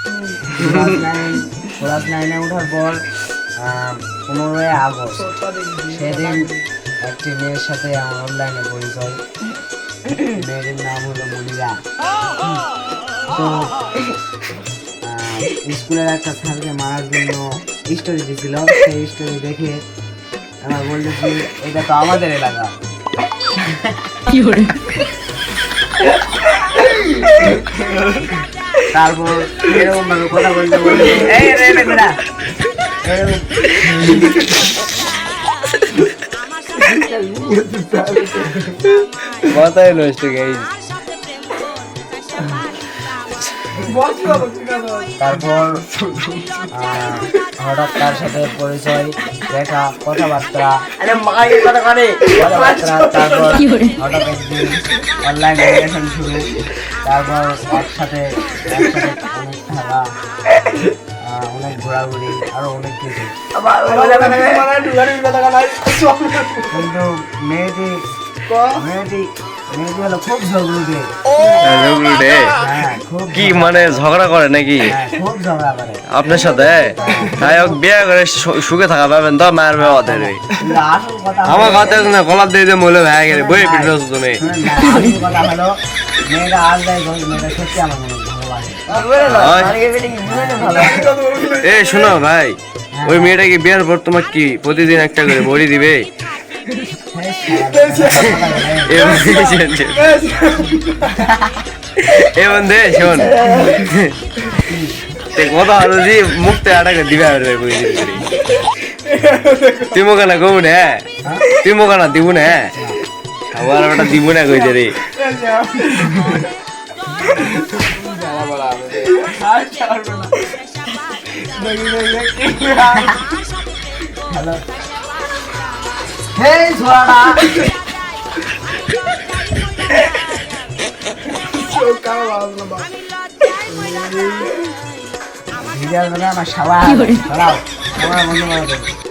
Class nine class নাইনে ওঠার পর পনেরোই আগস্ট সেদিন একটি মেয়ের সাথে আমার অনলাইনে পরিচয় মেয়েটির নাম হলো? মনিরা তো স্কুলের একটা স্যারকে মারার জন্য স্টোরি দিছিল সেই স্টোরি দেখে আমার বলতেছি এটা তো আমাদের এলাকা তারপর এরকম ভাবে কথা বলতে বলতে এই রে রে বেটা মাথায় নষ্ট গাইজ তারপর হঠাৎ তার সাথে পরিচয় দেখা কথাবার্তা কথাবার্তা তারপর হঠাৎ একদিন অনলাইন রিলেশন শুরু তারপর একসাথে একসাথে অনেক থাকা অনেক ঘোরাঘুরি আরও অনেক কিছু কিন্তু মেয়েটি মেয়েটি কি মানে ঝগড়া করে নাকি? আপনার সাথে? তাই হোক, বিয়ে করে সুখে থাকা পাবেন তো ওদের আমার কথা না দিয়ে গেলে বই তুমি এ শোনো ভাই, ওই মেয়েটা কি বিয়ের পর তোমার কি প্রতিদিন একটা করে বড়ি দিবে? এ বন্ধু, শোন, কথা হলো যে মুখতে আটাকে দিবে তুই মোকা না না তুই মোকা দিব না আবার ওটা দিব না কইছে রে হ্যালো হেই ছোড়াটা আমার সবাই আমার বন্ধু বান্ধব